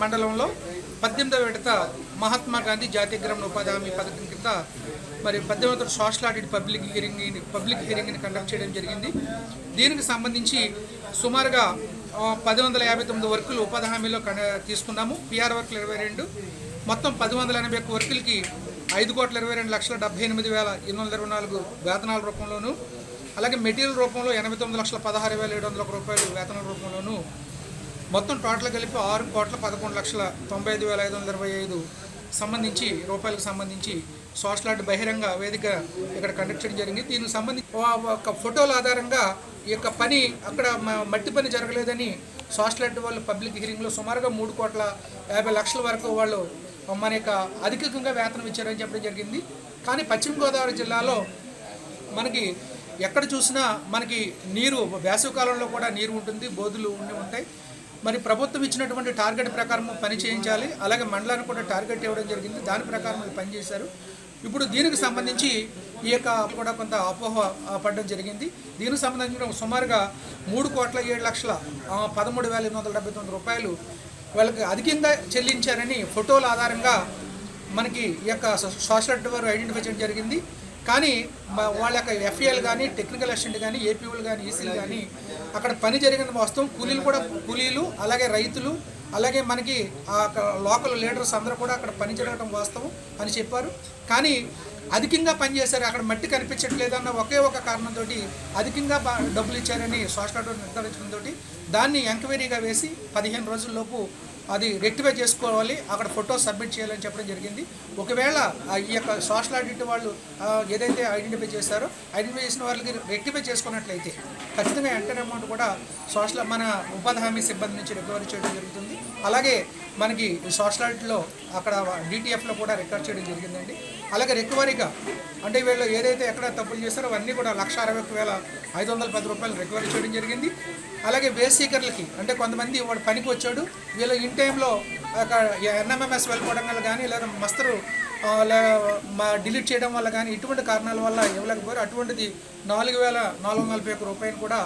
మండలంలో పద్దెనిమిదవ విడత మహాత్మా గాంధీ జాతీయ గ్రామీణ ఉపాధి హామీ పథకం కింద మరి పద్దెనిమిదవ social audit public hearing public హియరింగ్ని conduct చేయడం జరిగింది. దీనికి సంబంధించి సుమారుగా పది వందల యాభై తొమ్మిది వర్కులు ఉపాధి హామీలో తీసుకున్నాము. పిఆర్ వర్కులు ఇరవై రెండు. మొత్తం పది వందల ఎనభై ఒక్క వర్కులకి ఐదు కోట్ల ఇరవై రెండు లక్షల డెబ్బై ఎనిమిది వేల ఎనిమిది వందల ఇరవై నాలుగు వేతనాల రూపంలోను అలాగే మెటీరియల్ రూపంలో ఎనభై తొమ్మిది లక్షల పదహారు వేల ఏడు వందల ఒక రూపాయలు వేతనాల రూపంలోను మొత్తం టోటల్ కలిపి ఆరు కోట్ల పదకొండు లక్షల తొంభై ఐదు వేల ఐదు వందల ఇరవై ఐదు సంబంధించి రూపాయలకు సంబంధించి సోషల్ ఆర్ట్ బహిరంగ వేదిక ఇక్కడ కండక్ట్ చేయడం జరిగింది. దీనికి సంబంధించి ఒక- ఫోటోల ఆధారంగా ఈ యొక్క పని అక్కడ మట్టి పని జరగలేదని సోషల్ ఆర్ట్ వాళ్ళు పబ్లిక్ హీరింగ్లో సుమారుగా మూడు కోట్ల యాభై లక్షల వరకు వాళ్ళు మన యొక్క అధికంగా వేతనం ఇచ్చారని చెప్పడం జరిగింది. కానీ పశ్చిమ గోదావరి జిల్లాలో మనకి ఎక్కడ చూసినా మనకి నీరు వేసవికాలంలో కూడా నీరు ఉంటుంది బోధులు ఉండి ఉంటాయి. మరి ప్రభుత్వం ఇచ్చినటువంటి టార్గెట్ ప్రకారం పని చేయించాలి. అలాగే మండలానికి కూడా టార్గెట్ ఇవ్వడం జరిగింది. దాని ప్రకారం వాళ్ళు పనిచేశారు. ఇప్పుడు దీనికి సంబంధించి ఈ యొక్క కూడా కొంత అపోహ పడడం జరిగింది. దీనికి సంబంధించిన సుమారుగా మూడు కోట్ల ఏడు లక్షల పదమూడు వేల ఎనిమిది వందల డెబ్బై తొమ్మిది రూపాయలు వాళ్ళకి అధికంగా చెల్లించారని ఫోటోల ఆధారంగా మనకి ఈ యొక్క సోషల్ నెట్ ఐడెంటిఫై చేయడం జరిగింది. కానీ వాళ్ళ యొక్క ఎఫ్ఏలు కానీ టెక్నికల్ అసిస్టెంట్ కానీ ఏపీఓలు కానీ ఈసీలు కానీ అక్కడ పని జరిగిన వాస్తవం కూలీలు కూడా కూలీలు అలాగే రైతులు అలాగే మనకి ఆ యొక్క లోకల్ లీడర్స్ అందరూ కూడా అక్కడ పని జరగడం వాస్తవం అని చెప్పారు. కానీ అధికంగా పనిచేశారు. అక్కడ మట్టి కనిపించట్లేదన్న ఒకే ఒక కారణంతో అధికంగా డబ్బులు ఇచ్చారని సోషల్ నెట్ నిర్ధారించడంతో దాన్ని ఎంక్వైరీగా వేసి పదిహేను రోజుల్లోపు అది రెక్టిఫై చేసుకోవాలి. అక్కడ ఫోటో సబ్మిట్ చేయాలని చెప్పడం జరిగింది. ఒకవేళ ఆ ఈ యొక్క సోషల్ ఆడిట్ వాళ్ళు ఏదైతే ఐడెంటిఫై చేస్తారో ఐడెంటిఫై చేసిన వాళ్ళకి రెక్టిఫై చేసుకున్నట్లయితే ఖచ్చితంగా ఎంటర్ అమౌంట్ కూడా సోషల్ మన ఉపాధి హామీ సిబ్బంది నుంచి రికవరీ చేయడం జరుగుతుంది. అలాగే మనకి సోషల్ ఆడిట్లో అక్కడ డిటిఎఫ్లో కూడా రికార్డ్ చేయడం జరిగిందండి. అలాగే రికవరీ రికవరీగా అంటే వీళ్ళు ఏదైతే ఎక్కడ తప్పులు చేస్తారో అవన్నీ కూడా లక్ష అరవై ఒక్క వేల ఐదు వందల పది రూపాయలు రికవరీ చేయడం జరిగింది. అలాగే బేస్ సీకర్లకి అంటే కొంతమంది వాడు పనికి వచ్చాడు. వీళ్ళు ఇన్ టైంలో ఎన్ఎంఎంఎస్ వెళ్ళిపోవడం వల్ల కానీ లేదా మస్తరు మా డిలీట్ చేయడం వల్ల కానీ ఇటువంటి కారణాల వల్ల ఇవ్వలేకపోయారు. అటువంటిది నాలుగు వేల నాలుగు వందల నలభై ఒక్క రూపాయలు కూడా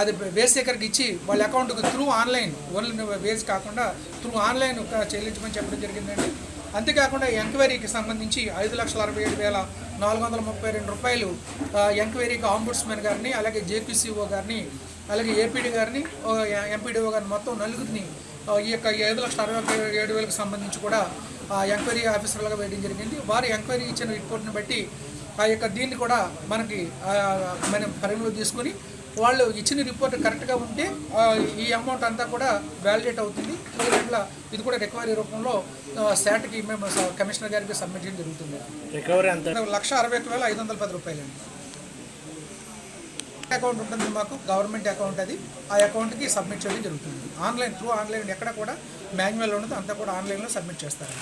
అది బేస్ సీకర్కి ఇచ్చి వాళ్ళ అకౌంట్కి త్రూ ఆన్లైన్ ఓన్లీ వేస్ కాకుండా త్రూ ఆన్లైన్ చెల్లించమని చెప్పడం జరిగిందండి. అంతేకాకుండా ఎంక్వైరీకి సంబంధించి ఐదు లక్షల అరవై ఏడు వేల నాలుగు వందల ముప్పై రెండు రూపాయలు ఎంక్వైరీకి ఆంబుడ్స్మెన్ గారిని అలాగే జేపీసీఓ గారిని అలాగే ఏపీడీ గారిని ఎంపీడీఓ గారిని మొత్తం నలుగురిని ఈ యొక్క ఐదు లక్షల అరవై ఏడు వేలకు సంబంధించి కూడా ఆ ఎంక్వైరీ ఆఫీసర్లుగా వేయడం జరిగింది. వారు ఎంక్వైరీ ఇచ్చిన రిపోర్ట్ని బట్టి ఆ యొక్క దీన్ని కూడా మనకి మనం పరిగణలో తీసుకొని వాళ్ళు ఇచ్చిన రిపోర్ట్ కరెక్ట్గా ఉంటే ఈ అమౌంట్ అంతా కూడా వ్యాలిడేట్ అవుతుంది. ఇట్లా ఇది కూడా రికవరీ రూపంలో శాట్కి మేము కమిషనర్ గారికి సబ్మిట్ చేయడం జరుగుతుంది. రికవరీ అంత లక్ష అరవై ఒక్క వేల ఐదు వందల పది రూపాయలండి. అకౌంట్ ఉంటుంది మాకు గవర్నమెంట్ అకౌంట్ అది. ఆ అకౌంట్కి సబ్మిట్ చేయడం జరుగుతుంది. ఆన్లైన్ త్రూ ఆన్లైన్ ఎక్కడ కూడా మాన్యువల్ ఉండదు అంతా కూడా ఆన్లైన్లో సబ్మిట్ చేస్తారు.